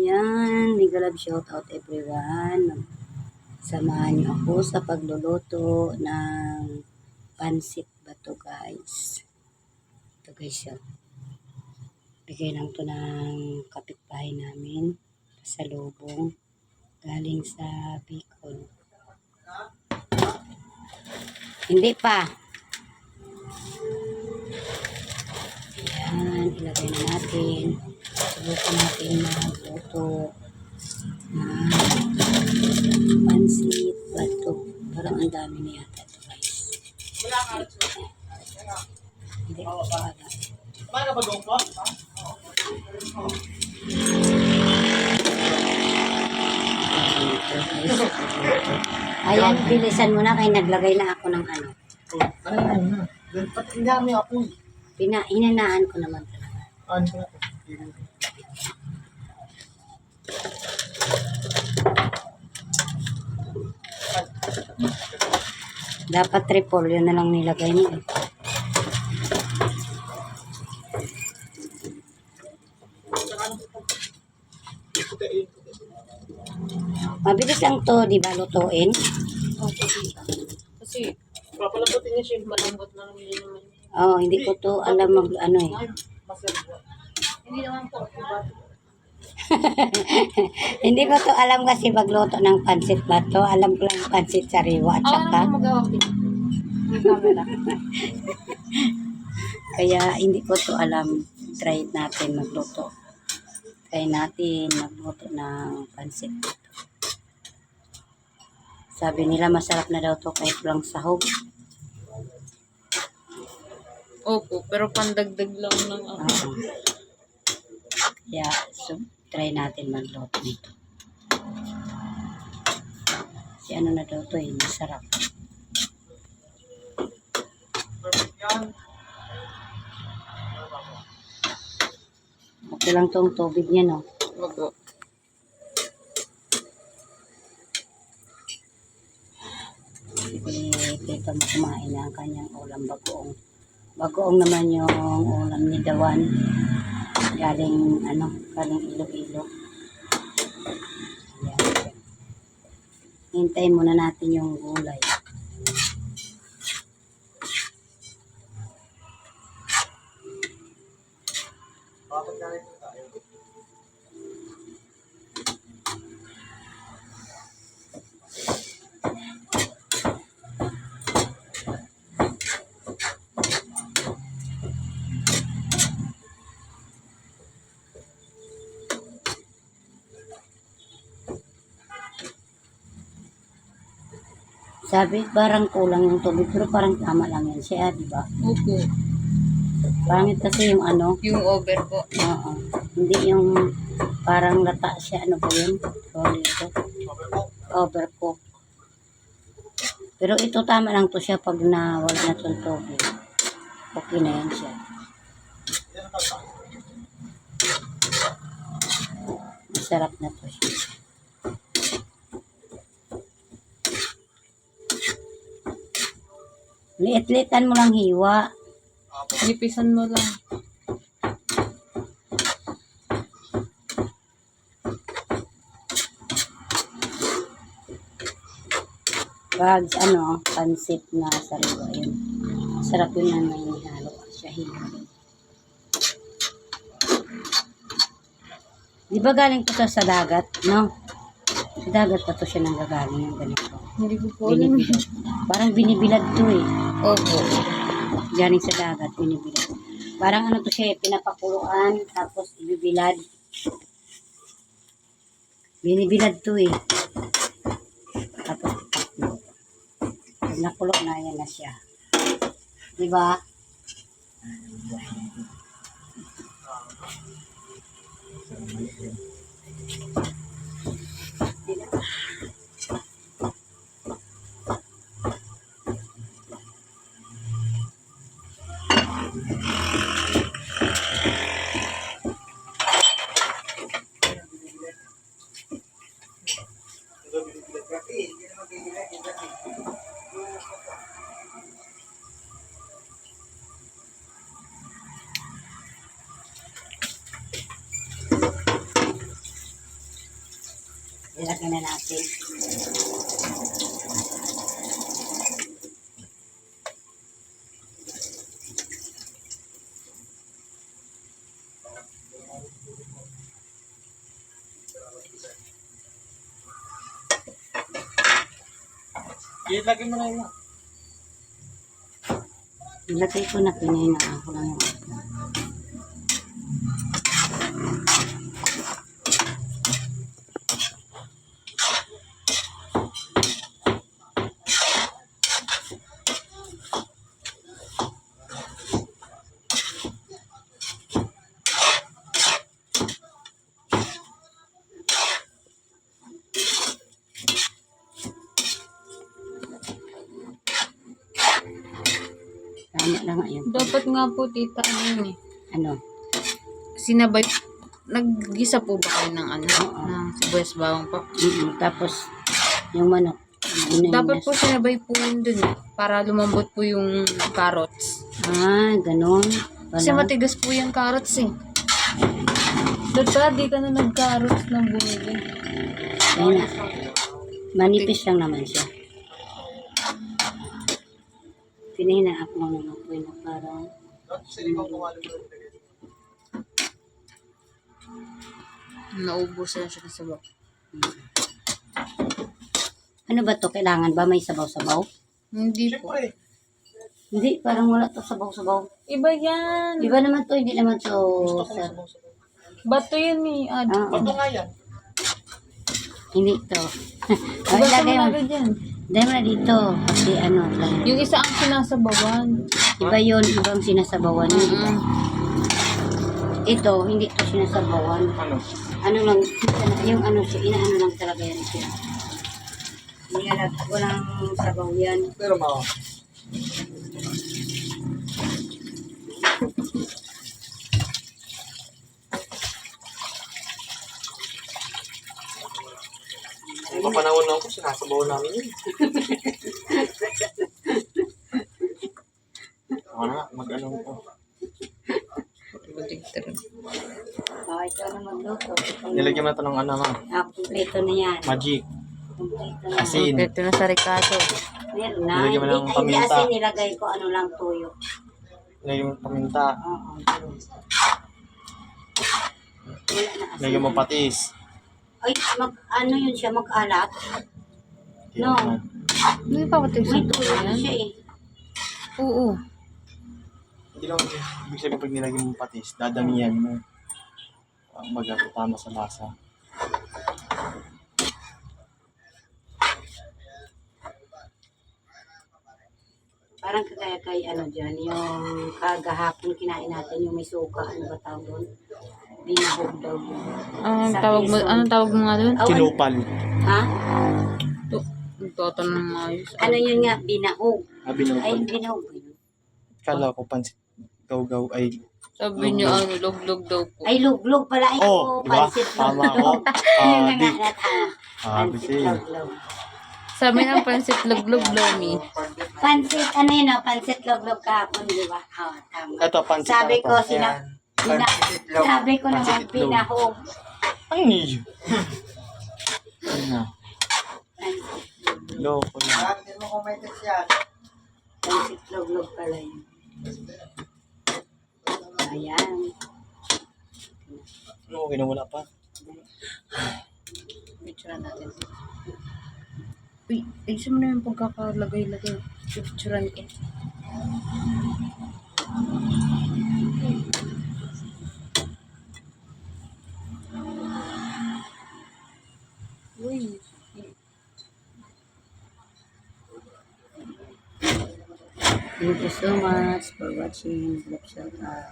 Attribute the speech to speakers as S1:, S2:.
S1: Yan, mega love shout out everyone. Samahan niyo ako sa pagluluto ng pansit bato guys. Ito guys yun. Bigay lang to ng kapitbahay namin sa lubong. Galing sa Bicol. Hindi pa. Yan, ilagay na natin. Subukan natin magluto ng pansit bato. Parang ang dami na yata ito guys. Hindi ko wala. Ito, guys. Ayan, bilisan mo na kay naglagay na ako ng ano.
S2: Ano na? Pati hindi kami ako eh.
S1: Pina, hinanaan ko naman talaga.
S2: Ano ba?
S1: Dapat triple, yun na lang nilagay mo. eh. Mabilis lang to, di ba, lutuin?
S3: Kasi, papalambutin niya siya, malambot na naman yun naman.
S1: Oo, oh, hindi ko to alam mag, ano eh.
S3: Hindi naman po?
S1: hindi ko to alam kasi magluto ng pansit ba to. Alam ko lang pansit sariwa at saka.
S3: naman magawa ko.
S1: Kaya hindi ko to alam. Try natin magluto. Try natin magluto ng pansit. Sabi nila masarap na daw to kahit walang sahog.
S3: Opo, pero pandagdag lang ng ano.
S1: Oo. Kaya so, try natin magluto nito. Si ano na daw to eh, masarap. Okay lang tong tubig niya no.
S3: Opo.
S1: Tito mo kumain na ang kanyang ulam bagoong. Bagoong naman yung ulam ni Dawan. Galing, ano, galing Iloilo. Ayan. Hintayin muna natin yung gulay. Sabi, parang kulang yung tubig, pero parang tama lang yan siya, di ba?
S3: Opo.
S1: Pangit kasi yung ano,
S3: Yung over po.
S1: oo. Hindi yung parang lata siya, ano ba yun? Sorry ito. Overcook. Pero ito tama lang to siya pag nawala na itong tubig. Okay na yan siya. Masarap na to siya. Liit-liitan mo lang hiwa.
S3: Nipisan mo lang.
S1: Pag ano, pansit na sariwa yun. Sarap yun na may halo siya hilo. Di ba galing po to sa dagat, no? Sa dagat pa to siya nang gagaling yung ganito.
S3: Hindi ko po alam.
S1: Binibilad. Parang binibilad to eh.
S3: Opo.
S1: Diyaning sa dagat, binibilad. Parang ano to siya, pinapakuluan, tapos ibibilad. Binibilad to eh. Tapos, pag nakulok na, yan na siya. Diba? Thank you. Ilagay na natin.
S2: Ilagay mo na yun.
S1: Ilagay ko na kinina ako lang yung Ngayon.
S3: Dapat nga po, tita, ano yun eh.
S1: Ano?
S3: Sinabay, naggisa po ba kayo ng ano, ng sibuyas bawang po?
S1: Mm-mm. Tapos, yung manok. Yun na yung
S3: Dapat po
S1: nas-
S3: sinabay po yun dun eh, para lumambot po yung carrots.
S1: Ah, ganun.
S3: Kasi matigas po yung carrots eh. Dada, di ka na nag-carrots ng bumili.
S1: Ayun na. Manipis lang naman siya. Pinahina ako lang naman po yun na parang.
S3: Naubos na siya ng sabaw.
S1: ano ba to? Kailangan ba may sabaw-sabaw?
S3: Hindi po.
S1: Hindi, parang wala to sabaw-sabaw.
S3: Iba yan.
S1: Iba naman to, hindi naman to
S2: Gusto ko
S1: sa...
S2: sabaw-sabaw.
S3: Bato yun eh. Ah,
S1: Ah,
S2: Bato nga yan.
S1: hindi to. Ay,
S3: Bato
S1: lagay
S3: mo.
S1: Dahil mo na dito. Kasi ano lang.
S3: Yung isa ang sinasabawan.
S1: Iba yun, ibang sinasabawan. yun, Iba.
S3: Mm.
S1: Ito, hindi to sinasabawan.
S2: Ano?
S1: ano lang, yung ano siya, inaano lang talaga yan siya. Nilalag, walang sabaw yan.
S2: Pero ma. Ang kapanahon lang po, sinasabaw namin yun. Ako na mag-ano.
S1: Oh, ito na magluto.
S2: Nilagyan mo na ito ng ano, ma.
S1: Ah, kumpleto na yan.
S2: Magic.
S1: Na.
S2: Asin.
S3: Ito na sa.
S1: Meron na.
S2: Nilagyan mo
S1: Hindi,
S2: ng
S1: hindi
S2: paminta.
S1: asin nilagay ko, ano lang tuyo.
S2: Nilagyan mo paminta.
S1: Oo. Wala na asin.
S2: Nilagyan mo patis.
S1: Ay, mag, ano yun siya, mag-alat. No.
S3: Hindi pa butig sa
S1: May tuyo na siya eh.
S3: Oo.
S2: Hindi lang, ibig sabihin pag nilagyan mo patis, dadamihan mo. Ang baga, tama sa lasa.
S1: Parang kagaya kay ano dyan, yung kagahapon kinain natin yung may suka, ano ba tawag doon? Binahog daw.
S3: Anong
S1: Sa
S3: tawag mo,
S1: piso.
S3: anong tawag mo nga doon?
S1: Oh,
S2: Kinupal.
S1: ha?
S3: Toto ng ayos.
S1: Ano yun nga, binahog.
S2: Sabi
S1: Ay, ba yun?
S2: Kala ko pansit gaw-gaw ay...
S3: Sabi niyo, ano, log-log daw po.
S1: Ay, luglog pala. Ay,
S2: Oh,
S1: oh,
S2: di ba?
S1: pansit
S2: Tama
S1: luglog. Yun na
S2: Sabi.
S1: nga, natama.
S2: Sabi
S1: Pansit
S2: siya.
S1: luglog.
S3: Sabi ng pansit log-log lomi.
S1: Pansit, ano yun, oh, pansit luglog kahapon, di ba? Oo, tama.
S2: Ito, pansit
S1: Sabi
S2: ano
S1: ko,
S2: to?
S1: sina, sina, sabi ko naman, pinahog.
S2: Ay, niyo. Ayun na. Loko na.
S1: Pansit luglog pala yun. Ayan.
S2: Ano, kinawala pa.
S3: Picture natin. Uy, ayusin mo na yung pagkakalagay-lagay. Picturean ko.
S1: Thank you so much for watching. Love shout out.